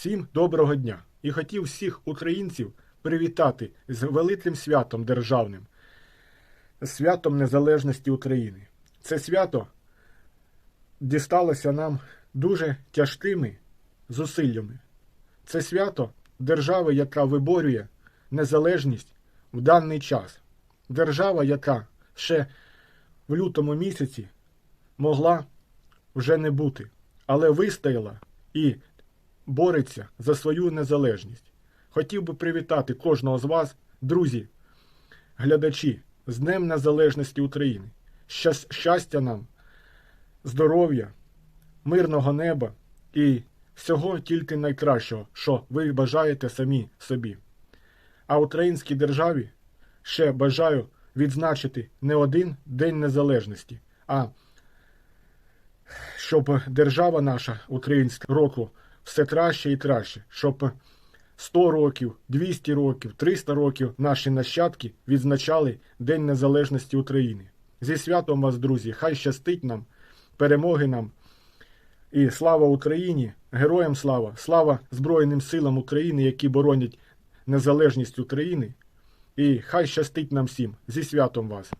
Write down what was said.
Всім доброго дня! І хотів всіх українців привітати з великим святом державним, святом Незалежності України. Це свято дісталося нам дуже тяжкими зусиллями. Це свято держави, яка виборює незалежність в даний час. Держава, яка ще в лютому місяці могла вже не бути, але вистояла і бореться за свою незалежність. Хотів би привітати кожного з вас, друзі, глядачі, з Днем Незалежності України. Щастя нам, здоров'я, мирного неба і всього тільки найкращого, що ви бажаєте самі собі. А українській державі ще бажаю відзначити не один День Незалежності, а щоб держава наша українська року все краще і краще, щоб 100 років, 200 років, 300 років наші нащадки відзначали День Незалежності України. Зі святом вас, друзі, хай щастить нам, перемоги нам. І слава Україні, героям слава, слава Збройним силам України, які боронять незалежність України. І хай щастить нам всім. Зі святом вас.